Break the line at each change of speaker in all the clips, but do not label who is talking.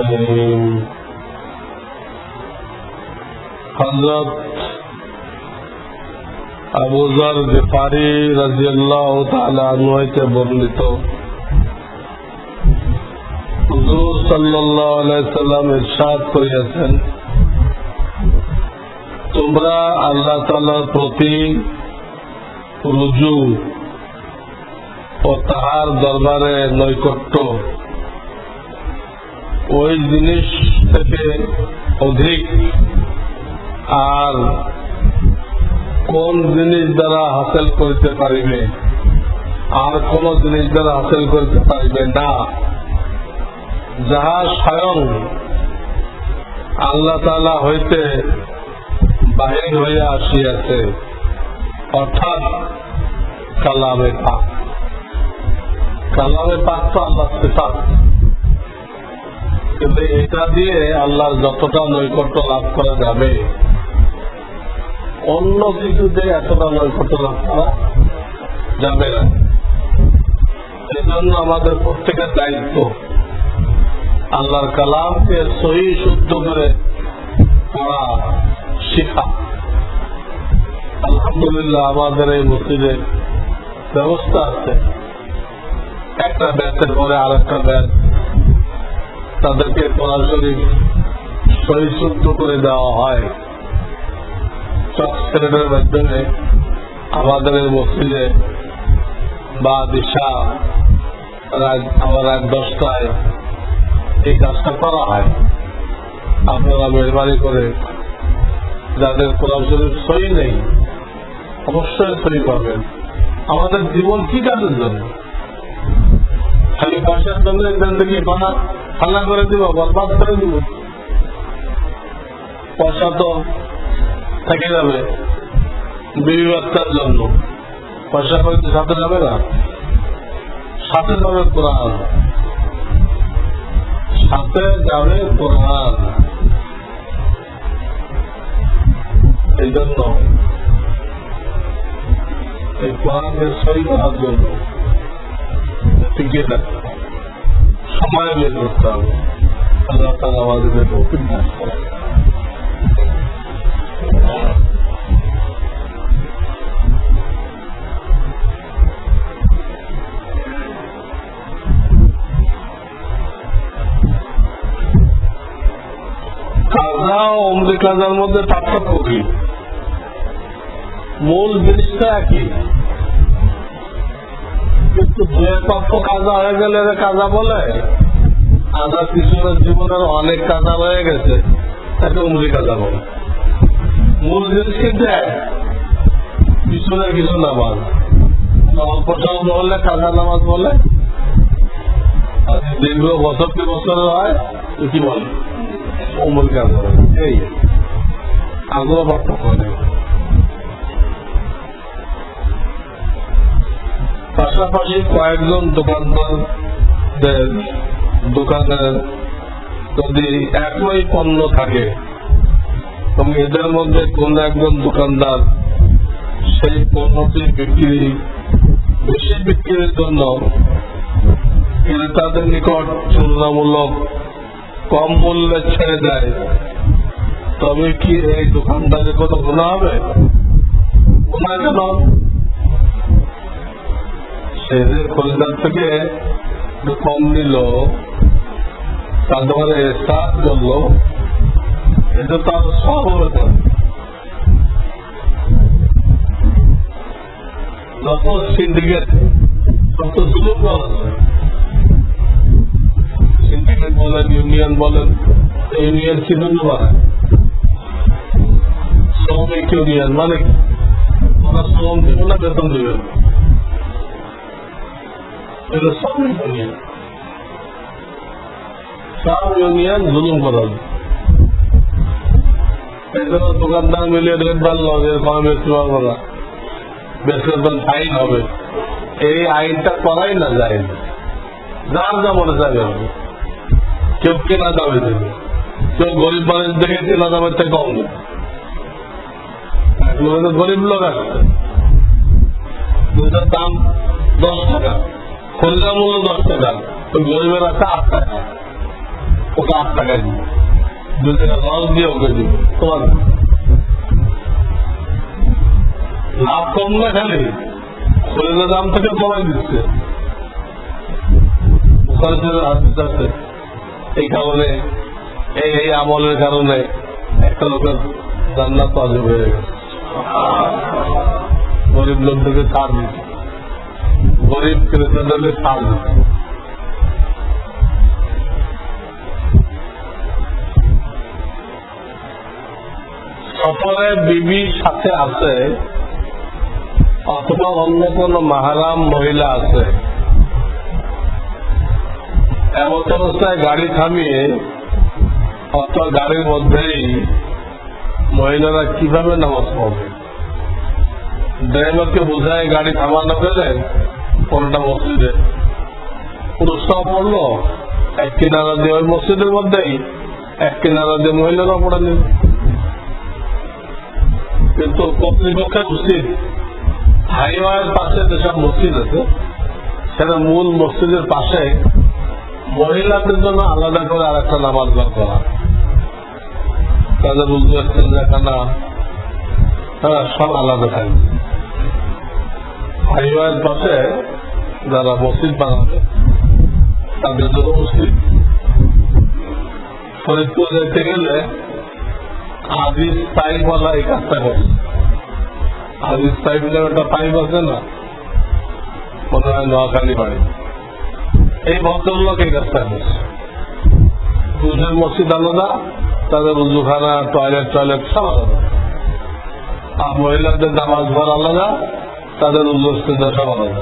الرحيم হজরত আবুজার গেফারি রাজিয়াল্লাহ তাআলা আনহু হইতে বর্ণিত হুজুর সাল্লাল্লাহু আলাইহি সাল্লাম ইরশাদ করিয়াছেন তোমরা আল্লাহ তাআলার প্রতি রুজু ও তাহার দরবারে নৈকট্য ওই জিনিস থেকে অধিক আর কোন জিনিস দ্বারা হাসিল করতে পারিবে? আর কোন জিনিস দ্বারা হাসিল করতে পারিবে না। যাহা স্বয়ং আল্লাহ তালা হইতে বাহির হইয়া আসিয়াছে, অর্থাৎ কালামে পাক। কালামে পাক তো আল্লাহ সিফাত। কিন্তু এটা দিয়ে আল্লাহর যতটা নৈকট্য লাভ করা যাবে, অন্য কিছু দিয়ে এতটা নৈকট্য লাভ করা যাবে না। এই জন্য আমাদের প্রত্যেকের দায়িত্ব আল্লাহর কালামকে সহি শুদ্ধ করে পড়া, শিখা। আলহামদুলিল্লাহ আমাদের এই মসজিদে ব্যবস্থা আছে। একটা ব্যাচের পরে আর একটা ব্যাচ তাদেরকে সরাসরি সহিশুদ্ধ করে দেওয়া হয়। সব ছেলেদের মাধ্যমে আমাদের মসজিদে বা দিশা আমার রাত দশটায় এই কাজটা করা হয়। আপনারা মেহরবানি করে যাদের কোরআন শরীফ সই নেই, অবশ্যই সই পাবেন। আমাদের জীবন কি কাজের জন্য? খালি পয়সার জন্য এখান থেকে বানা ফালা করে দিব, বরবাদ করে দিব। পয়সা তো থেকে যাবে বিবি বাচ্চার জন্য। পয়সা করে সাথে যাবে না। সাথে যাবে কোরআন। সাথে যাবে কোরআন। এই জন্য এই কোরআনকে সই করার জন্য টিকে হবে। সময় বের করতে হবে আল্লাহ তালা আমাদের তৌফিক করেন। কাজা ও অমরি কাজার মধ্যে পার্থক্য কি মূল জিনিসটা একই পক্ষ কাজা হয়ে গেলে কাজা বলে। আজাদ কিশোরের জীবনের অনেক কাজা হয়ে গেছে, তাকে উমরি কাজা বলে। মূল জিনিস কিন্তু এক কিছু নামাজ। সময় বললে কাজা নামাজ বলে। দীর্ঘ বছর কি বছরের হয় কি বলে? কাজা বলে। এই, আগ্রহ পার্থক্য নেই পাশাপাশি কয়েকজন দোকানদারদের দোকানের যদি একই পণ্য থাকে এবং এদের মধ্যে কোন একজন দোকানদার সেই পণ্যটি বিক্রি, বেশি বিক্রির জন্য ক্রেতাদের নিকট তুলনামূলক কম মূল্যে ছেড়ে দেয়। তবে কি এই দোকানদারের কথা গুণা হবে? গুণা কেন এদের খরিদার থেকে একটু কম নিল তারপরে স্টার্ট করল এটা তার সব যত সিন্ডিকেট তত জুলুম সিন্ডিকেট বলেন ইউনিয়ন বলেন ইউনিয়ন জন্য বানায় শ্রমিক ইউনিয়ন মানে ওরা শ্রম দেবে না বেতন দেবে। না এটা সব ইউনিয়ন সব ইউনিয়ন জুলুম করা এই জন্য দোকানদার মিলিয়ে রেট বাড়লো যে কম বেশি পারব না বেশি ফাইন হবে। এই আইনটা করাই না যায়। যার যা মনে চায় হবে। কেউ কেনা দামে দেবে। কেউ গরিব মানুষ দেখে কেনা দামের থেকে কম দেবে গরিব লোক আছে। দাম দশ টাকা। খরিদা মূল্য দশ টাকা ওই গরিবের আছে আট টাকা ওকে আট দিবে দুই টাকা লস দিয়ে ওকে দিবে তোমার লাভ কম না খালি? শরীরের দাম থেকে কমাই দিচ্ছে। এই কারণে, এই এই আমলের কারণে একটা লোকের জান্নাত অজব হয়ে গেছে। গরিব লোকদেরকে ছাড় দিচ্ছে। গরিব ছাড় দিচ্ছে সফরে বিবি সাথে আছে, অথবা অন্য কোন মাহারাম মহিলা আছে। এমন অবস্থায় গাড়ি থামিয়ে, অথবা গাড়ির মধ্যেই মহিলারা কীভাবে নামাজ পড়বে? ড্রাইভারকে বোঝায় গাড়ি থামানো গেলে কোনটা মসজিদে। পুরুষরাও পড়ল এক কিনারা দিয়ে ওই মসজিদের মধ্যেই, এক কিনারা দিয়ে মহিলারা পড়ে নেবে কিন্তু কর্তৃপক্ষের উচিত হাইওয়ের পাশে যেসব মসজিদ আছে, সেটা মূল মসজিদের পাশে মহিলাদের জন্য আলাদা করে আর একটা নামাজ বার করা। তাদের উজু খানা হ্যাঁ সব আলাদা থাকবে। হাইওয়ের পাশে যারা মসজিদ বানাবে তাদের জন্য মুসলিম ফরিদপুর যেতে গেলে হাদিস পাইপওয়ালা এই কাজটা করছে হাদিস পাইপ একটা পাইপ আছে না, মনে হয় নোয়াখালী বাড়ি। এই ভদ্রলোক এই কাজটা করছে। উজুর মসজিদ আলাদা, তাদের উজুখানা টয়লেট টয়লেট সব আলাদা। আর মহিলাদের নামাজ ঘর আলাদা, তাদের উজুর সব আলাদা।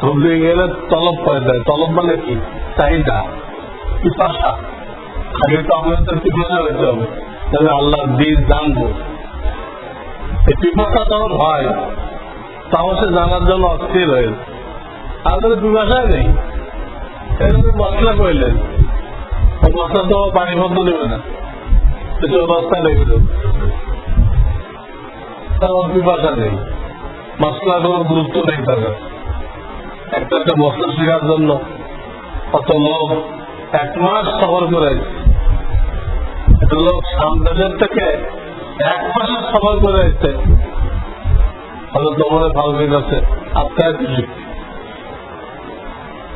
তবলিগে গেলে তলব পয়দা। তলব মানে কি? চাহিদা, পিপাসা। আগে তো আমাদের পিপাসা হইতে হবে। তাহলে আল্লাহ দিন জানব। এই পিপাসা যখন হয়। তখন সে জানার জন্য অস্থির হয়ে পিপাসায় নেই। মশলা করলেন মশলা তো পানি বন্ধ না। লেগে যাবে পিপাসা নেই। মশলা গুরুত্ব নেই তার কাছে। একটা একটা মশলা শেখার জন্য। কত লোক এক মাস সফর করে একটা লোক সামনের থেকে এক মাসে সফর করে এসছে। হয়তো তোমার ফাউন্ডেন আছে আপনার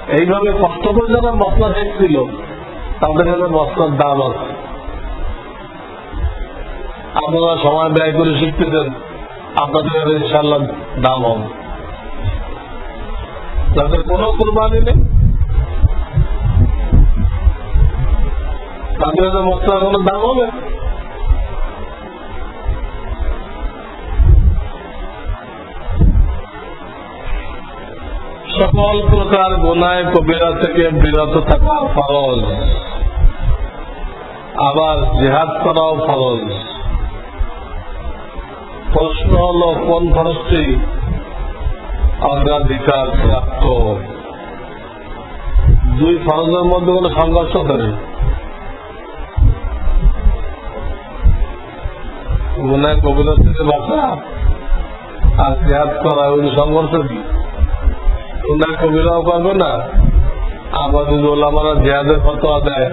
এইভাবে কষ্ট করে যারা মশলা দেখছিল তাদের কাছে মশলার দাম আছে। আপনারা সময় ব্যয় করে শিখতেছেন আপনাদের ইনশাল্লাহ দাম হবে। তাদের কোনো কোরবানি নেই। তাদের মশলার কোনো দাম হবে সকল প্রকার গোনায় কবিরা থেকে বিরত থাকা ফরজ। আবার জেহাদ করাও ফরজ। প্রশ্ন হল, কোন ফরজটি অগ্রাধিকার প্রাপ্ত দুই ফরজের মধ্যে কোনো সংঘর্ষ করে গুনায় কবিরা থেকে আর করা ওই সংঘর্ষ কি? কবিরাও করবে না। আবার যদি ওলামারা জেহাদের ফতোয়া দেয়।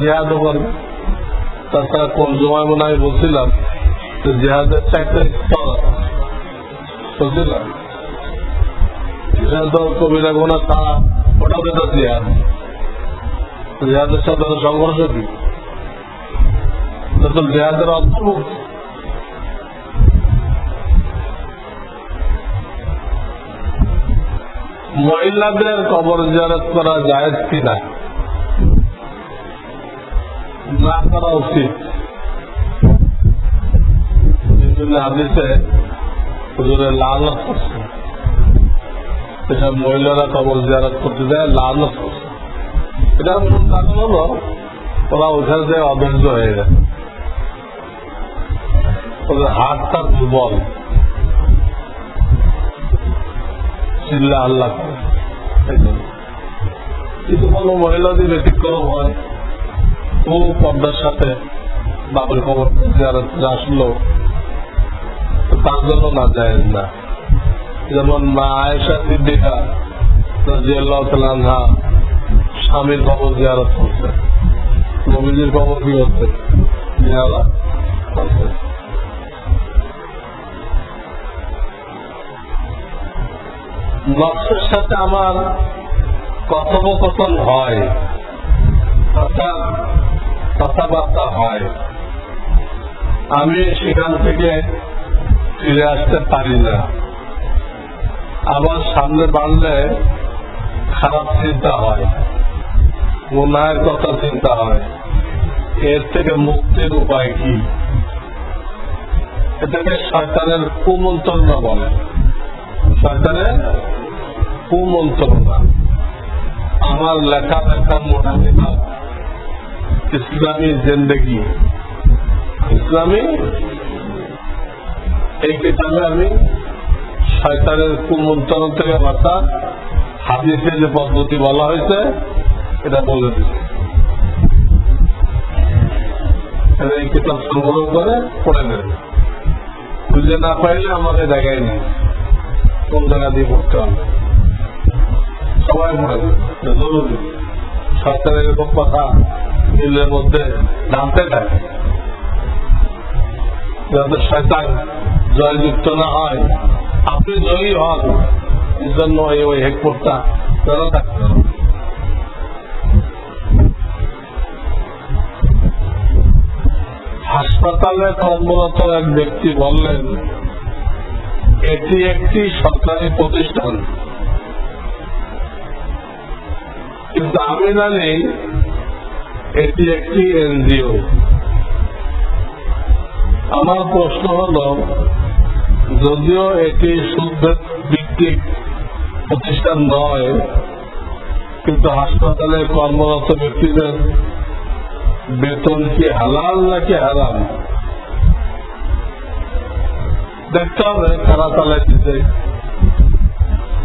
জেহাদও করবে তাছাড়া কোন সময় মনে হয় বলছিলাম জেহাদের চারটে স্তর বুঝছিলাম এটা তো কবিরা ছাড়া ওটা তো জেহাদ জেহাদের সাথে তো সংঘর্ষ কি? তো অন্তর্ভুক্ত মহিলাদের কবর জিয়ারত করা যায় কিনা? না করা উচিত। হাদিসে লালত করছে এসব মহিলারা কবর জিয়ারত করতে যায় এটার মূল কারণ হলো ওরা ওখানে যে অধৈর্য হয়ে গেছে ওদের হাতটা দুর্বল। চিল্লা আল্লাহ। কিন্তু কোনো মহিলাদের ব্যতিক্রম হয় ও পর্দার সাথে বাবুর খবর যারা আসলো তার জন্য না যায় না। যেমন মা আয়েশা সিদ্দিকা স্বামীর খবর জিয়ারত করছে নবীজির খবর কি হচ্ছে নকশের সাথে আমার কথোপকথন হয় কথা কথাবার্তা হয়। আমি সেখান থেকে ফিরে আসতে পারি না। আবার সামনে বাড়লে খারাপ চিন্তা হয়। গুনাহের কথা চিন্তা হয়। এর থেকে মুক্তির উপায় কি? এটাকে সরকারের কুমন্ত্রণা বলে। সরকারের কুমন্ত্রণা আমার লেখা লেখা মোটা কিতাব ইসলামী জিন্দগি। ইসলামী এই কিতাবে আমি শয়তানের কুমন্ত্রণ থেকে অর্থাৎ হাদিসে যে পদ্ধতি বলা হয়েছে, এটা বলে দিচ্ছি এই কিতাব সংগ্রহ করে পড়ে নেবে বুঝে না পাইলে আমাকে জায়গায় নেই। কোন জায়গা দিয়ে পড়তে হবে? সবাই পড়ে দেবে জরুরি। সরকারের এরকম কথা মিলের মধ্যে জানতে থাকে যাতে শয়তান জয়যুক্ত না হয়। আপনি জয়ী হন এর জন্য এই ওই হেকপোর্টটা কেন থাকতে হাসপাতালে কর্মরত এক ব্যক্তি বললেন, এটি একটি সরকারি প্রতিষ্ঠান। কিন্তু আমি জানি এটি একটি এনজিও। আমার প্রশ্ন হল যদিও এটি শুদ্ধ ভিত্তিক প্রতিষ্ঠান নয় কিন্তু হাসপাতালে কর্মরত ব্যক্তিদের বেতন কি হালাল নাকি হারাম? দেখতে হবে কারা চালাইতেছে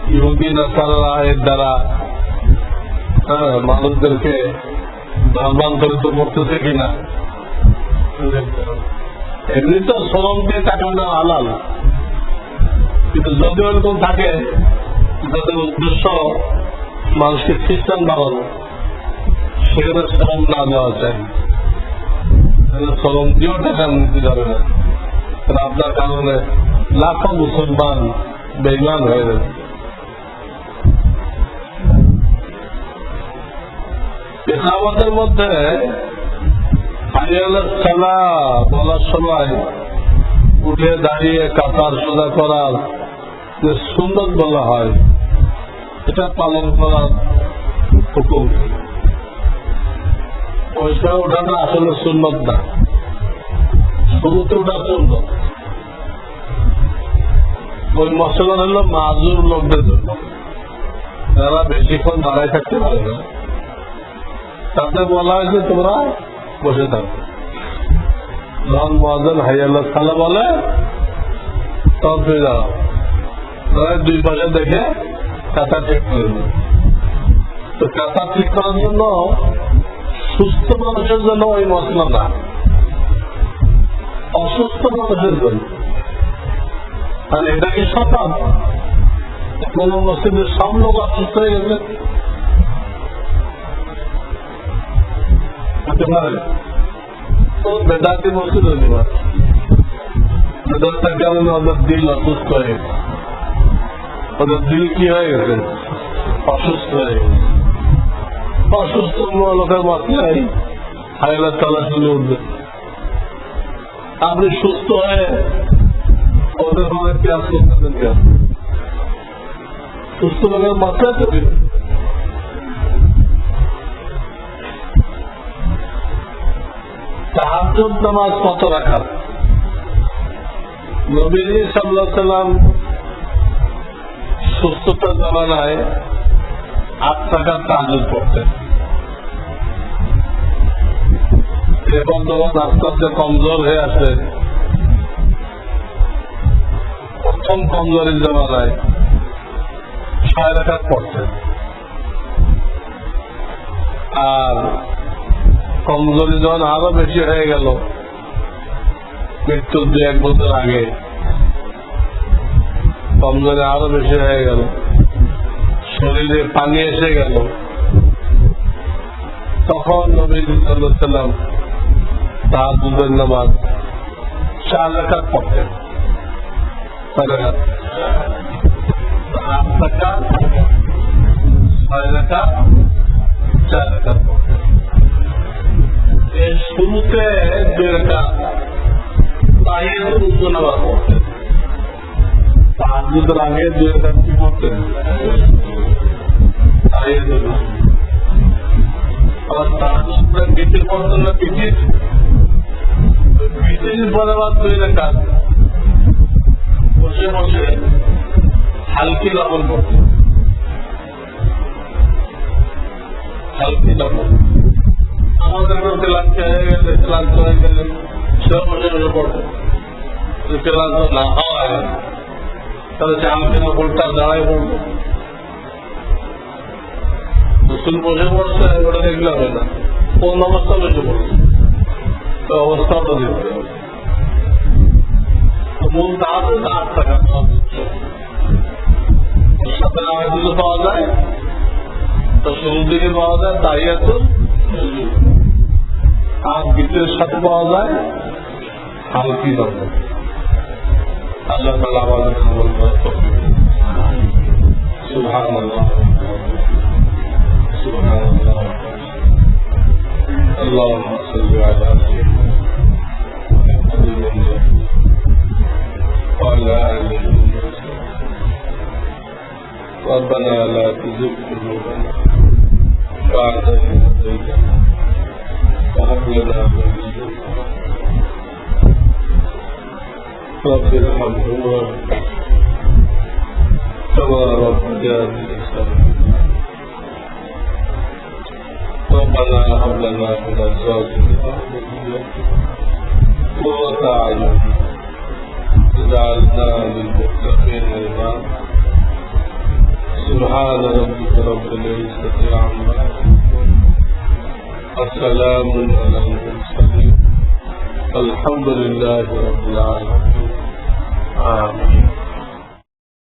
ইহুদি নাসারা এর দ্বারা হ্যাঁ, মানুষদেরকে ধর্মান্তরিত করতেছে কিনা? এমনি তো শ্রম দিয়ে টাকা হালাল। কিন্তু যদি ওরকম থাকে যাদের উদ্দেশ্য মানুষকে খ্রিস্টান বানানো, সেখানে শ্রম না দেওয়া সেখানে শ্রম দিয়েও টাকা নিতে যাবে না? আপনার কারণে লাখো মুসলমান বেইমান হয়ে যাবে। আমাদের মধ্যে বলার সময় উঠে দাঁড়িয়ে কাতার সোজা করার যে সুন্দর বলা হয়, এটা পালন করার হুকুম। পয়সা ওঠাটা আসলে সুন্নত না। শুরুতে সুন্নত। ওই মশলা হলো মাজুর লোকদের জন্য। যারা বেশিক্ষণ দাঁড়ায় থাকতে পারে না। তাতে বলা হয়েছে, তোমরা বসে থাকো। যখন মহাজন হাইয়াল্লাহ বলে তখন তুই দাঁড়াও তারা দুই পাশে দেখে কাতা ঠিক করে। তো কাতা ঠিক করার জন্য সুস্থ মানুষের জন্য ওই মশলা না। অসুস্থ মানুষের জন্য। আর এটা কি সকাল কোন মসজিদের সব লোক অসুস্থ হয়ে গেছে? বেদাতি মসজিদ হতে পারে। বেদাতটার কারণে ওদের দিল অসুস্থ হয়ে গেছে। দিল কি হয়ে গেছে? অসুস্থ হয়ে গেছে। অসুস্থ লোকের মাথায় হাইলা চলা শুনে উঠবে। আপনি সুস্থ হয়ে ওদের মনে কি আসতে কেন? সুস্থ লোকের মাথায় তো দিবে। তাহাজুদ নামাজ কত রাখার নবীজি সাল্লাহ সাল্লাম সুস্থতার জামানায় আট টাকার তাহাজুদ পড়তেন। এরপর যখন আস্তে আস্তে কমজোর হয়ে আসে প্রথম কমজোরির জমানায় ছয় রেখাত পড়তেন। আর কমজোরি যখন আরও বেশি হয়ে গেল, মৃত্যুর দু এক বছর আগে কমজোরি আরও বেশি হয়ে গেল। শরীরে পানি এসে গেল। তখন নবী সাল্লাম তার দুধের নামাজ চার রেখাত পড়তেন। ছয় রেখাত আট টাকা ছয় রেখাত দুধের আগে দুই রেখাত কি তাহিয়াত আবার তার আমাদের মধ্যে ক্লান্ত হয়ে গেলে ক্লান্ত হয়ে গেলে সে বসে বসে ক্লান্ত না হয় তাহলে সে আমাকে উপরটা দাঁড়ায় পড়বে বসে পড়ছে, ওটা দেখলে হবে না। কোন অবস্থা বসে পড়ছে। তো দেখতে হবে। তো মূল টাকা সাথে পাওয়া যায়। তো শুরুর পাওয়া যায় তাই এত আর গীতের সাথে পাওয়া যায় হালকি রকম আল্লাহ তালা আমাদের সুভাগ اللهم صل على سيدنا محمد وعلى آله ربنا لا تزغ قلوبنا بعد إذ هديتنا وهب لنا من لدنك رب ارحمهما كما ربياني ربنا هب لنا من ازواجنا قرة اعين واجعلنا للمتقين إماما. سبحان ربك رب العزة عما يصفون. وسلام على المرسلين. الحمد لله رب العالمين. 嗯